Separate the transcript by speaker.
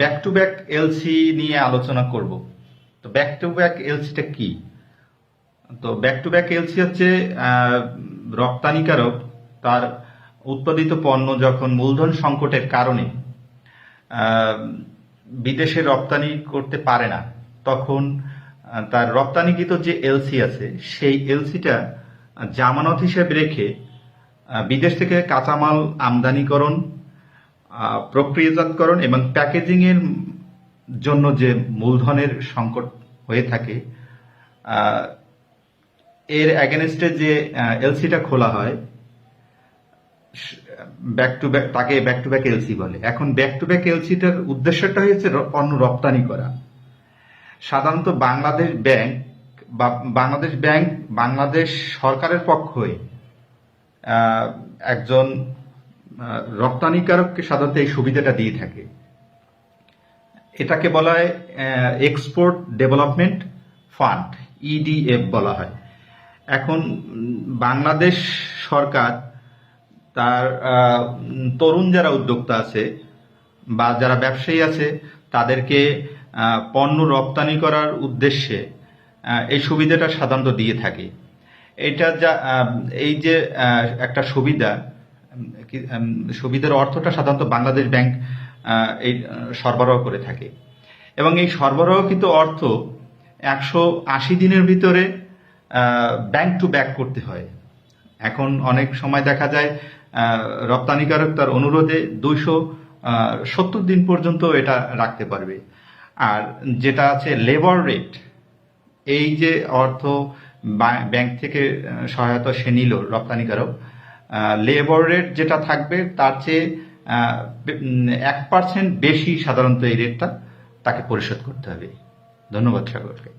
Speaker 1: Back to back LC নিয়ে আলোচনা করব। তো ব্যাক টু ব্যাক এলসিটা কি? তো ব্যাক টু ব্যাক এলসি হচ্ছে রপ্তানিকারক তার উৎপাদিত পণ্য যখন মূলধন সংকটের কারণে বিদেশে রপ্তানি করতে পারে না, তখন তার রপ্তানিকৃত যে এলসি আছে, সেই এলসিটা জামানত হিসেবে রেখে বিদেশ থেকে কাঁচামাল আমদানিকরণ প্রক্রিয়াজাতকরণ এবং প্যাকেজিং এর জন্য যে মূলধনের সংকট হয়ে থাকে এর অ্যাগেনস্টে যে এলসিটা খোলা হয় ব্যাক টু ব্যাক তাকে ব্যাক টু ব্যাক এলসি বলে। এখন ব্যাক টু ব্যাক এলসিটার উদ্দেশ্যটা হয়েছে পণ্য রপ্তানি করা। সাধারণত বাংলাদেশ ব্যাংক বা বাংলাদেশ ব্যাংক বাংলাদেশ সরকারের পক্ষে একজন রপ্তানিকারককে সাধারণত এই সুবিধাটা দিয়ে থাকে। এটাকে বলা হয় এক্সপোর্ট ডেভেলপমেন্ট ফান্ড ইডিএফ বলা হয়। এখন বাংলাদেশ সরকার তার তরুণ যারা উদ্যোক্তা আছে বা যারা ব্যবসায়ী আছে, তাদেরকে পণ্য রপ্তানি করার উদ্দেশ্যে এই সুবিধাটা সাধারণত দিয়ে থাকে। এটা যা এই যে একটা সুবিধা সুবিধার অর্থটা সাধারণত বাংলাদেশ ব্যাংক এই সরবরাহ করে থাকে। এবং এই সরবরাহকৃত অর্থ একশো আশি দিনের ভিতরে ব্যাংক টু ব্যাক করতে হয়। এখন অনেক সময় দেখা যায় রপ্তানিকারক তার অনুরোধে দুইশো সত্তর দিন পর্যন্ত এটা রাখতে পারবে। আর যেটা আছে লেবার রেট, এই যে অর্থ ব্যাংক থেকে সহায়তা সে নিল রপ্তানিকারক লেবার রেট যেটা থাকবে, তার চেয়ে এক পার্সেন্ট বেশি সাধারণত এই রেটটা তাকে পরিশোধ করতে হবে। ধন্যবাদ সাগরকে।